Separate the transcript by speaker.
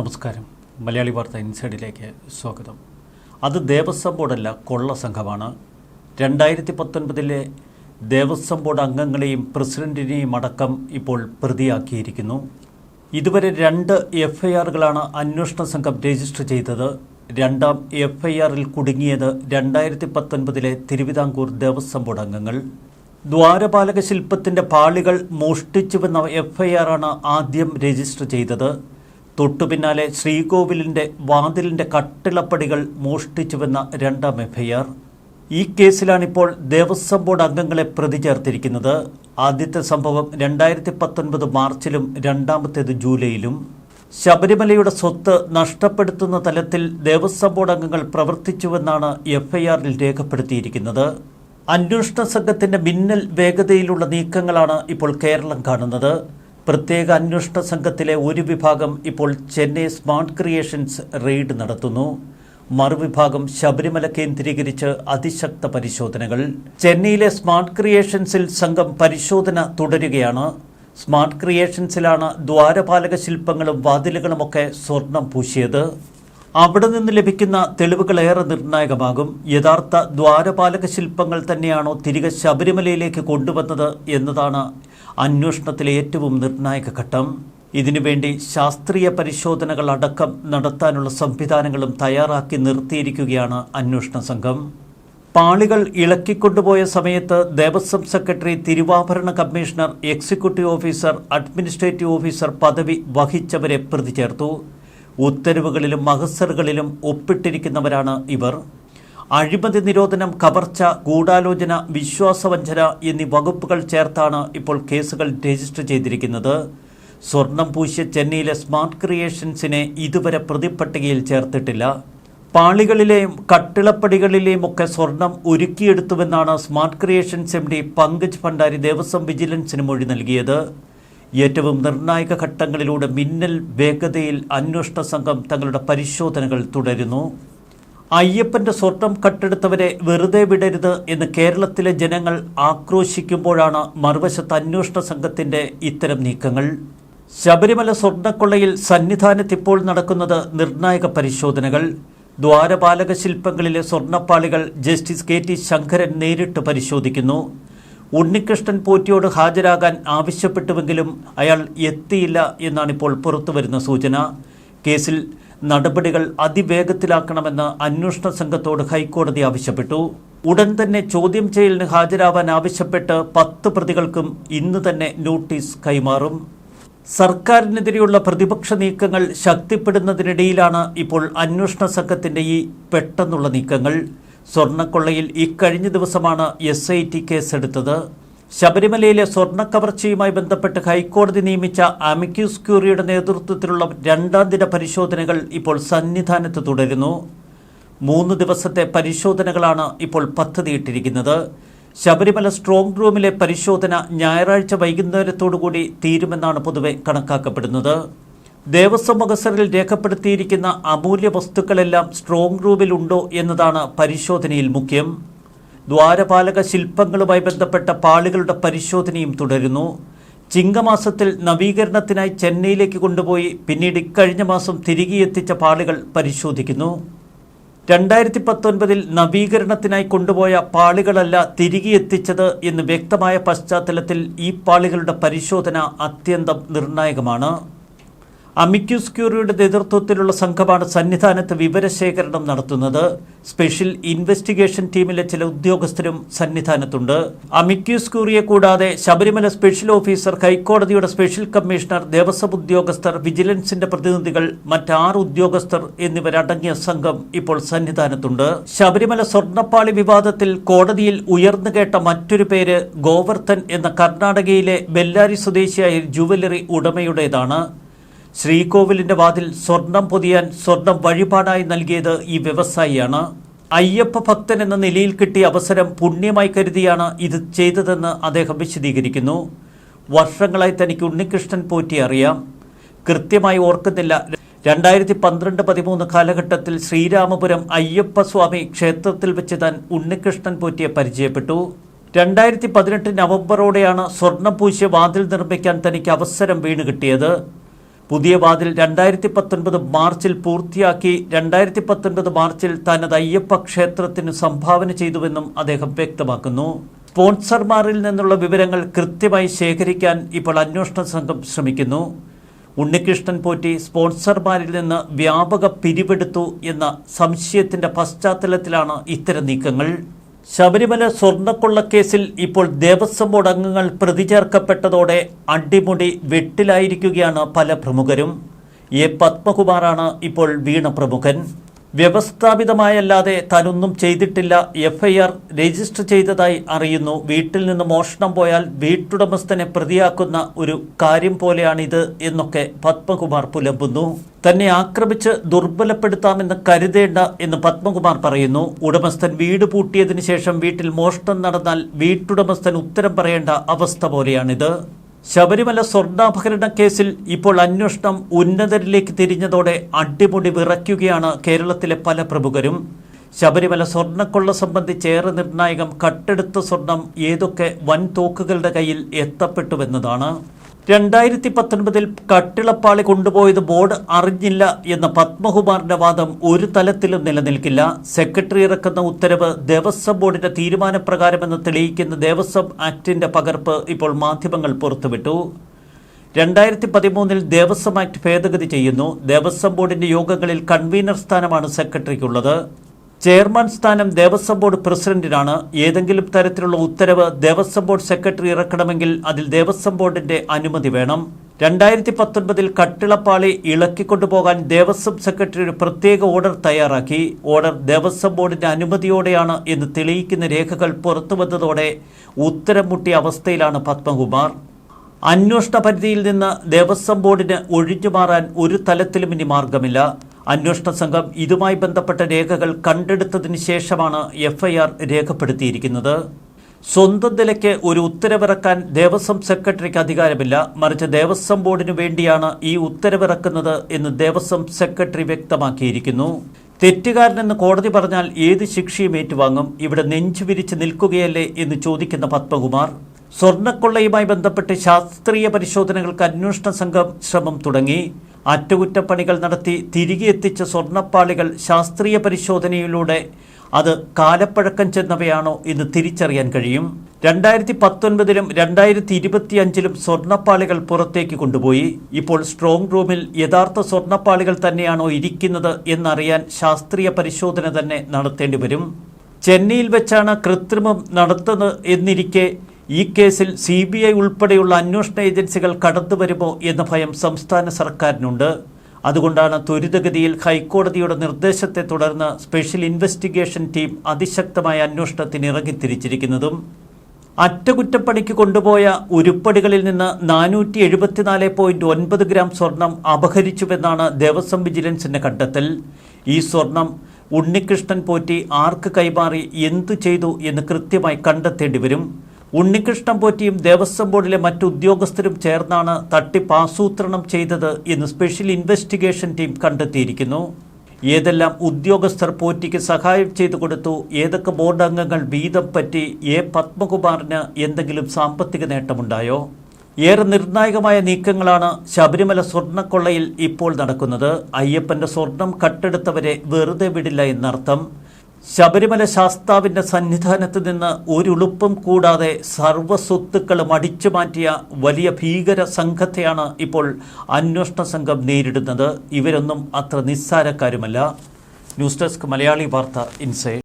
Speaker 1: നമസ്കാരം. മലയാളി വാർത്ത ഇൻസൈഡിലേക്ക് സ്വാഗതം. അത് ദേവസ്വം ബോർഡല്ല കൊള്ള സംഘമാണ്. രണ്ടായിരത്തി പത്തൊൻപതിലെ ദേവസ്വം ബോർഡ് അംഗങ്ങളെയും പ്രസിഡന്റിനെയും അടക്കം ഇപ്പോൾ പ്രതിയാക്കിയിരിക്കുന്നു. ഇതുവരെ രണ്ട് എഫ് ഐ ആറുകളാണ് അന്വേഷണ സംഘം രജിസ്റ്റർ ചെയ്തത്. രണ്ടാം എഫ് ഐ ആറിൽ കുടുങ്ങിയത് രണ്ടായിരത്തി പത്തൊൻപതിലെ തിരുവിതാംകൂർ ദേവസ്വം ബോർഡ് അംഗങ്ങൾ. ദ്വാരപാലക ശില്പത്തിന്റെ പാളികൾ മോഷ്ടിച്ചുവെന്ന ആറാണ് ആദ്യം രജിസ്റ്റർ ചെയ്തത്. തൊട്ടുപിന്നാലെ ശ്രീകോവിലിന്റെ വാതിലിന്റെ കട്ടിളപ്പടികൾ മോഷ്ടിച്ചുവെന്ന രണ്ടാം എഫ്ഐആർ. ഈ കേസിലാണിപ്പോൾ ദേവസ്വം ബോർഡ് അംഗങ്ങളെ പ്രതി ചേർത്തിരിക്കുന്നത്. ആദ്യത്തെ സംഭവം രണ്ടായിരത്തി പത്തൊൻപത് മാർച്ചിലും രണ്ടാമത്തേത് ജൂലൈയിലും. ശബരിമലയുടെ സ്വത്ത് നഷ്ടപ്പെടുത്തുന്ന തലത്തിൽ ദേവസ്വം ബോർഡ് അംഗങ്ങൾ പ്രവർത്തിച്ചുവെന്നാണ് എഫ്ഐആറിൽ രേഖപ്പെടുത്തിയിരിക്കുന്നത്. അന്വേഷണ സംഘത്തിന്റെ മിന്നൽ വേഗതയിലുള്ള നീക്കങ്ങളാണ് ഇപ്പോൾ കേരളം കാണുന്നത്. പ്രത്യേക അന്വേഷണ സംഘത്തിലെ ഒരു വിഭാഗം ഇപ്പോൾ ചെന്നൈ സ്മാർട്ട് ക്രിയേഷൻസ് റെയ്ഡ് നടത്തുന്നു. മറുവിഭാഗം ശബരിമല കേന്ദ്രീകരിച്ച് അതിശക്ത പരിശോധനകൾ. ചെന്നൈയിലെ സ്മാർട്ട് ക്രിയേഷൻസിൽ സംഘം പരിശോധന തുടരുകയാണ്. സ്മാർട്ട് ക്രിയേഷൻസിലാണ് ദ്വാരപാലക ശില്പങ്ങളും വാതിലുകളുമൊക്കെ സ്വർണം പൂശിയത്. അവിടെ നിന്ന് ലഭിക്കുന്ന തെളിവുകൾ ഏറെ നിർണായകമാകും. യഥാർത്ഥ ദ്വാരപാലക ശില്പങ്ങൾ തന്നെയാണോ തിരികെ ശബരിമലയിലേക്ക് കൊണ്ടുവന്നത് എന്നതാണ് അന്വേഷണത്തിലെ ഏറ്റവും നിർണായക ഘട്ടം. ഇതിനുവേണ്ടി ശാസ്ത്രീയ പരിശോധനകൾ അടക്കം നടത്താനുള്ള സംവിധാനങ്ങളും തയ്യാറാക്കി നിർത്തിയിരിക്കുകയാണ് അന്വേഷണ സംഘം. പാളികൾ ഇളക്കിക്കൊണ്ടുപോയ സമയത്ത് ദേവസ്വം സെക്രട്ടറി തിരുവാഭരണ commissioner executive officer administrative officer പദവി വഹിച്ചവരെ പ്രതി ചേർത്തു. ഉത്തരവുകളിലും മഹസറുകളിലും ഒപ്പിട്ടിരിക്കുന്നവരാണ് ഇവർ. അഴിമതി നിരോധനം കവർച്ച ഗൂഢാലോചന വിശ്വാസവഞ്ചന എന്നീ വകുപ്പുകൾ ചേർത്താണ് ഇപ്പോൾ കേസുകൾ രജിസ്റ്റർ ചെയ്തിരിക്കുന്നത്. സ്വർണം പൂശിയ ചെന്നൈയിലെ സ്മാർട്ട് ക്രിയേഷൻസിനെ ഇതുവരെ പ്രതിപ്പട്ടികയിൽ ചേർത്തിട്ടില്ല. പാളികളിലെയും കട്ടിളപ്പടികളിലെയും ഒക്കെ സ്വർണം ഒരുക്കിയെടുത്തുവെന്നാണ് smart creations M D Pankaj Bhandari Devaswom വിജിലൻസിന് മൊഴി നൽകിയത്. ഏറ്റവും നിർണായക ഘട്ടങ്ങളിലൂടെ മിന്നൽ വേഗതയിൽ അന്വേഷണ സംഘം തങ്ങളുടെ പരിശോധനകൾ തുടരുന്നു. അയ്യപ്പന്റെ സ്വർണം കട്ടെടുത്തവരെ വെറുതെ വിടരുത് എന്ന് കേരളത്തിലെ ജനങ്ങൾ ആക്രോശിക്കുമ്പോഴാണ് മറുവശത്ത് അന്വേഷണ സംഘത്തിന്റെ ഇത്തരം നീക്കങ്ങൾ. ശബരിമല സ്വർണക്കൊള്ളയിൽ സന്നിധാനത്ത് ഇപ്പോൾ നടക്കുന്നത് നിർണായക പരിശോധനകൾ. ദ്വാരപാലക ശില്പങ്ങളിലെ സ്വർണപ്പാളികൾ ജസ്റ്റിസ് കെ ടി ശങ്കരൻ നേരിട്ട് പരിശോധിക്കുന്നു. ഉണ്ണികൃഷ്ണൻ പോറ്റിയോട് ഹാജരാകാൻ ആവശ്യപ്പെട്ടുവെങ്കിലും അയാൾ എത്തിയില്ല എന്നാണിപ്പോൾ പുറത്തുവരുന്ന സൂചന. കേസിൽ നടപടികൾ അതിവേഗത്തിലാക്കണമെന്ന് അന്വേഷണ സംഘത്തോട് ഹൈക്കോടതി ആവശ്യപ്പെട്ടു. ഉടൻ തന്നെ ചോദ്യം ചെയ്യലിന് ഹാജരാവാൻ ആവശ്യപ്പെട്ട് പത്ത് പ്രതികൾക്കും ഇന്ന് തന്നെ നോട്ടീസ് കൈമാറും. സർക്കാരിനെതിരെയുള്ള പ്രതിപക്ഷ നീക്കങ്ങൾ ശക്തിപ്പെടുന്നതിനിടയിലാണ് ഇപ്പോൾ അന്വേഷണ സംഘത്തിന്റെ ഈ പെട്ടെന്നുള്ള നീക്കങ്ങൾ. സ്വർണക്കൊള്ളയിൽ ഇക്കഴിഞ്ഞ ദിവസമാണ് എസ് ഐ ടി കേസെടുത്തത്. ശബരിമലയിലെ സ്വർണ കവർച്ചയുമായി ബന്ധപ്പെട്ട് ഹൈക്കോടതി നിയമിച്ച അമിക്യൂസ് ക്യൂറിയുടെ നേതൃത്വത്തിലുള്ള രണ്ടാം ദിന പരിശോധനകൾ ഇപ്പോൾ സന്നിധാനത്ത് തുടരുന്നു. മൂന്ന് ദിവസത്തെ പരിശോധനകളാണ് ഇപ്പോൾ പദ്ധതിയിട്ടിരിക്കുന്നത്. ശബരിമല സ്ട്രോങ് റൂമിലെ പരിശോധന ഞായറാഴ്ച വൈകുന്നേരത്തോടുകൂടി തീരുമെന്നാണ് പൊതുവെ കണക്കാക്കപ്പെടുന്നത്. ദേവസ്വം മകസറിൽ രേഖപ്പെടുത്തിയിരിക്കുന്ന അമൂല്യ വസ്തുക്കളെല്ലാം സ്ട്രോങ് റൂമിലുണ്ടോ എന്നതാണ് പരിശോധനയിൽ മുഖ്യം. ദ്വാരപാലക ശില്പങ്ങളുമായി ബന്ധപ്പെട്ട പാളികളുടെ പരിശോധനയും തുടരുന്നു. ചിങ്ങമാസത്തിൽ നവീകരണത്തിനായി ചെന്നൈയിലേക്ക് കൊണ്ടുപോയി പിന്നീട് ഇക്കഴിഞ്ഞ മാസം തിരികെ എത്തിച്ച പാളികൾ പരിശോധിക്കുന്നു. രണ്ടായിരത്തി പത്തൊൻപതിൽ നവീകരണത്തിനായി കൊണ്ടുപോയ പാളികളല്ല തിരികെ എത്തിച്ചത് എന്ന് വ്യക്തമായ പശ്ചാത്തലത്തിൽ ഈ പാളികളുടെ പരിശോധന അത്യന്തം നിർണായകമാണ്. അമിക്യൂസ് ക്യൂറിയുടെ നേതൃത്വത്തിലുള്ള സംഘമാണ് സന്നിധാനത്ത് വിവരശേഖരണം നടത്തുന്നത്. സ്പെഷ്യൽ ഇൻവെസ്റ്റിഗേഷൻ ടീമിലെ ചില ഉദ്യോഗസ്ഥരും സന്നിധാനത്തുണ്ട്. അമിക്യൂസ് ക്യൂറിയെ കൂടാതെ ശബരിമല സ്പെഷ്യൽ ഓഫീസർ ഹൈക്കോടതിയുടെ സ്പെഷ്യൽ കമ്മീഷണർ ദേവസ്വം ഉദ്യോഗസ്ഥർ വിജിലൻസിന്റെ പ്രതിനിധികൾ മറ്റാറ് ഉദ്യോഗസ്ഥർ എന്നിവരടങ്ങിയ സംഘം ഇപ്പോൾ സന്നിധാനത്തുണ്ട്. ശബരിമല സ്വർണപ്പാളി വിവാദത്തിൽ കോടതിയിൽ ഉയർന്നു കേട്ട മറ്റൊരു പേര് ഗോവർദ്ധൻ എന്ന കർണാടകയിലെ ബെല്ലാരി സ്വദേശിയായ ജുവലറി ഉടമയുടേതാണ്. ശ്രീകോവിലിന്റെ വാതിൽ സ്വർണം പൊതിയാൻ സ്വർണം വഴിപാടായി നൽകിയത് ഈ വ്യവസായിയാണ്. അയ്യപ്പ ഭക്തൻ എന്ന നിലയിൽ കിട്ടിയ അവസരം പുണ്യമായി കരുതിയാണ് ഇത് ചെയ്തതെന്ന് അദ്ദേഹം വിശദീകരിക്കുന്നു. വർഷങ്ങളായി തനിക്ക് ഉണ്ണികൃഷ്ണൻ പോറ്റി അറിയാം. കൃത്യമായി ഓർക്കുന്നില്ല. രണ്ടായിരത്തി പന്ത്രണ്ട് പതിമൂന്ന് കാലഘട്ടത്തിൽ ശ്രീരാമപുരം അയ്യപ്പ സ്വാമി ക്ഷേത്രത്തിൽ വെച്ച് താൻ ഉണ്ണികൃഷ്ണൻ പോറ്റിയെ പരിചയപ്പെട്ടു. രണ്ടായിരത്തി പതിനെട്ട് നവംബറോടെയാണ് സ്വർണം പൂശിയ വാതിൽ നിർമ്മിക്കാൻ തനിക്ക് അവസരം വീണ് കിട്ടിയത്. പുതിയ വാതിൽ രണ്ടായിരത്തി പത്തൊൻപത് മാർച്ചിൽ പൂർത്തിയാക്കി രണ്ടായിരത്തി പത്തൊൻപത് മാർച്ചിൽ തനത് അയ്യപ്പ ക്ഷേത്രത്തിന് സംഭാവന ചെയ്തുവെന്നും അദ്ദേഹം വ്യക്തമാക്കുന്നു. സ്പോൺസർമാരിൽ നിന്നുള്ള വിവരങ്ങൾ കൃത്യമായി ശേഖരിക്കാൻ ഇപ്പോൾ അന്വേഷണ സംഘം ശ്രമിക്കുന്നു. ഉണ്ണികൃഷ്ണൻ പോറ്റി സ്പോൺസർമാരിൽ നിന്ന് വ്യാപക പിരിവെടുത്തു എന്ന സംശയത്തിന്റെ പശ്ചാത്തലത്തിലാണ് ഇത്തരം നീക്കങ്ങൾ. ശബരിമല സ്വർണക്കൊള്ളക്കേസിൽ ഇപ്പോൾ ദേവസ്വം ബോർഡ് അംഗങ്ങൾ പ്രതി ചേർക്കപ്പെട്ടതോടെ അടിമുടി വെട്ടിലായിരിക്കുകയാണ് പല പ്രമുഖരും. എ പത്മകുമാറാണ് ഇപ്പോൾ വീണ പ്രമുഖൻ വ്യവസ്ഥാപിതമായല്ലാതെ താനൊന്നും ചെയ്തിട്ടില്ല. എഫ്ഐആർ രജിസ്റ്റർ ചെയ്തതായി അറിയുന്നു. വീട്ടിൽ നിന്ന് മോഷണം പോയാൽ വീട്ടുടമസ്ഥനെ പ്രതിയാക്കുന്ന ഒരു കാര്യം പോലെയാണിത് എന്നൊക്കെ പത്മകുമാർ പുലമ്പുന്നു. തന്നെ ആക്രമിച്ച് ദുർബലപ്പെടുത്താമെന്ന് കരുതേണ്ട എന്ന് പത്മകുമാർ പറയുന്നു. ഉടമസ്ഥൻ വീട് പൂട്ടിയതിനു ശേഷം വീട്ടിൽ മോഷണം നടന്നാൽ വീട്ടുടമസ്ഥൻ ഉത്തരം പറയേണ്ട അവസ്ഥ പോലെയാണിത്. ശബരിമല സ്വർണാഭരണ കേസിൽ ഇപ്പോൾ അന്വേഷണം ഉന്നതരിലേക്ക് തിരിഞ്ഞതോടെ അടിമുടി വിറയ്ക്കുകയാണ് കേരളത്തിലെ പല പ്രമുഖരും. ശബരിമല സ്വർണക്കൊള്ള സംബന്ധിച്ച് ഏറെ നിർണായകം കട്ടെടുത്ത സ്വർണം ഏതൊക്കെ വൻതോക്കുകളുടെ കയ്യിൽ എത്തപ്പെട്ടുവെന്നതാണ്. രണ്ടായിരത്തി പത്തൊൻപതിൽ കട്ടിളപ്പാളി കൊണ്ടുപോയത് ബോർഡ് അറിഞ്ഞില്ല എന്ന പത്മകുമാറിന്റെ വാദം ഒരു തലത്തിലും നിലനിൽക്കില്ല. സെക്രട്ടറി ഇറക്കുന്ന ഉത്തരവ് ദേവസ്വം ബോർഡിന്റെ തീരുമാനപ്രകാരമെന്ന് തെളിയിക്കുന്ന ദേവസ്വം ആക്ടിന്റെ പകർപ്പ് ഇപ്പോൾ മാധ്യമങ്ങൾ പുറത്തുവിട്ടു. രണ്ടായിരത്തി പതിമൂന്നിൽ ദേവസ്വം ആക്ട് ഭേദഗതി ചെയ്യുന്നു. ദേവസ്വം ബോർഡിന്റെ യോഗങ്ങളിൽ കൺവീനർ സ്ഥാനമാണ് സെക്രട്ടറിക്കുള്ളത്. ചെയർമാൻ സ്ഥാനം ദേവസ്വം ബോർഡ് പ്രസിഡന്റിനാണ്. ഏതെങ്കിലും തരത്തിലുള്ള ഉത്തരവ് ദേവസ്വം ബോർഡ് സെക്രട്ടറി ഇറക്കണമെങ്കിൽ അതിൽ ദേവസ്വം ബോർഡിന്റെ അനുമതി വേണം. രണ്ടായിരത്തി പത്തൊൻപതിൽ കട്ടിളപ്പാളി ഇളക്കിക്കൊണ്ടുപോകാൻ ദേവസ്വം സെക്രട്ടറി ഒരു പ്രത്യേക ഓർഡർ തയ്യാറാക്കി. ഓർഡർ ദേവസ്വം ബോർഡിന്റെ അനുമതിയോടെയാണ് എന്ന് തെളിയിക്കുന്ന രേഖകൾ പുറത്തുവന്നതോടെ ഉത്തരം മുട്ടിയ അവസ്ഥയിലാണ് പത്മകുമാർ. അന്വേഷണ പരിധിയിൽ നിന്ന് ദേവസ്വം ബോർഡിന് ഒഴിഞ്ഞു മാറാൻ ഒരു തലത്തിലും ഇനി മാർഗമില്ല. അന്വേഷണ സംഘം ഇതുമായി ബന്ധപ്പെട്ട രേഖകൾ കണ്ടെടുത്തതിന് ശേഷമാണ് എഫ്ഐആർ രേഖപ്പെടുത്തിയിരിക്കുന്നത്. സ്വന്തം നിലയ്ക്ക് ഒരു ഉത്തരവിറക്കാൻ ദേവസ്വം സെക്രട്ടറിക്ക് അധികാരമില്ല. മറിച്ച് ദേവസ്വം ബോർഡിനു വേണ്ടിയാണ് ഈ ഉത്തരവിറക്കുന്നത് എന്ന് ദേവസ്വം സെക്രട്ടറി വ്യക്തമാക്കിയിരിക്കുന്നു. തെറ്റുകാരനെന്ന് കോടതി പറഞ്ഞാൽ ഏത് ശിക്ഷയും ഏറ്റുവാങ്ങും. ഇവിടെ നെഞ്ചു വിരിച്ച് നിൽക്കുകയല്ലേ എന്ന് ചോദിക്കുന്ന പത്മകുമാർ. സ്വർണക്കൊള്ളയുമായി ബന്ധപ്പെട്ട് ശാസ്ത്രീയ പരിശോധനകൾക്ക് അന്വേഷണ സംഘം ശ്രമം തുടങ്ങി. അറ്റകുറ്റപ്പണികൾ നടത്തി തിരികെ എത്തിച്ച സ്വർണപ്പാളികൾ ശാസ്ത്രീയ പരിശോധനയിലൂടെ അത് കാലപ്പഴക്കം ചെന്നവയാണോ എന്ന് തിരിച്ചറിയാൻ കഴിയും. രണ്ടായിരത്തി പത്തൊൻപതിലും രണ്ടായിരത്തി ഇരുപത്തിയഞ്ചിലും സ്വർണപ്പാളികൾ പുറത്തേക്ക് കൊണ്ടുപോയി. ഇപ്പോൾ സ്ട്രോങ് റൂമിൽ യഥാർത്ഥ സ്വർണപ്പാളികൾ തന്നെയാണോ ഇരിക്കുന്നത് എന്നറിയാൻ ശാസ്ത്രീയ പരിശോധന തന്നെ നടത്തേണ്ടി വരും. ചെന്നൈയിൽ വെച്ചാണ് കൃത്രിമം നടത്തുന്നത് എന്നിരിക്കെ ഈ കേസിൽ സി ബി ഐ ഉൾപ്പെടെയുള്ള അന്വേഷണ ഏജൻസികൾ കടന്നുവരുമോ എന്ന ഭയം സംസ്ഥാന സർക്കാരിനുണ്ട്. അതുകൊണ്ടാണ് ത്വരിതഗതിയിൽ ഹൈക്കോടതിയുടെ നിർദ്ദേശത്തെ തുടർന്ന് സ്പെഷ്യൽ ഇൻവെസ്റ്റിഗേഷൻ ടീം അതിശക്തമായ അന്വേഷണത്തിന് ഇറങ്ങിത്തിരിച്ചിരിക്കുന്നതും. അറ്റകുറ്റപ്പണിക്ക് കൊണ്ടുപോയ ഉരുപ്പടികളിൽ നിന്ന് നാനൂറ്റി എഴുപത്തിനാല് പോയിന്റ് ഒൻപത് ഗ്രാം സ്വർണം അപഹരിച്ചുവെന്നാണ് ദേവസ്വം വിജിലൻസിന്റെ കണ്ടെത്തൽ. ഈ സ്വർണം ഉണ്ണികൃഷ്ണൻ പോറ്റി ആർക്ക് കൈമാറി എന്തു ചെയ്തു എന്ന് കൃത്യമായി കണ്ടെത്തേണ്ടി വരും. ഉണ്ണികൃഷ്ണൻ പോറ്റിയും ദേവസ്വം ബോർഡിലെ മറ്റു ഉദ്യോഗസ്ഥരും ചേർന്നാണ് തട്ടിപ്പ് ആസൂത്രണം ചെയ്തത് എന്ന് സ്പെഷ്യൽ ഇൻവെസ്റ്റിഗേഷൻ ടീം കണ്ടെത്തിയിരിക്കുന്നു. ഏതെല്ലാം ഉദ്യോഗസ്ഥർ പോറ്റിക്ക് സഹായം ചെയ്തു കൊടുത്തു ഏതൊക്കെ ബോർഡ് അംഗങ്ങൾ വീതം പറ്റി എ പത്മകുമാറിന് എന്തെങ്കിലും സാമ്പത്തിക നേട്ടമുണ്ടായോ? ഏറെ നിർണായകമായ നീക്കങ്ങളാണ് ശബരിമല സ്വർണക്കൊള്ളയിൽ ഇപ്പോൾ നടക്കുന്നത്. അയ്യപ്പന്റെ സ്വർണം കട്ടെടുത്തവരെ വെറുതെ വിടില്ല എന്നർത്ഥം. ശബരിമല ശാസ്താവിന്റെ സന്നിധാനത്ത് നിന്ന് ഒരുളുപ്പും കൂടാതെ സർവസ്വത്തുക്കളും അടിച്ചു മാറ്റിയ വലിയ ഭീകര സംഘത്തെയാണ് ഇപ്പോൾ അന്വേഷണ സംഘം നേരിടുന്നത്. ഇവരൊന്നും അത്ര നിസ്സാരക്കാരുമല്ല. ന്യൂസ് ഡെസ്ക് മലയാളി വാർത്ത ഇൻസൈഡ്.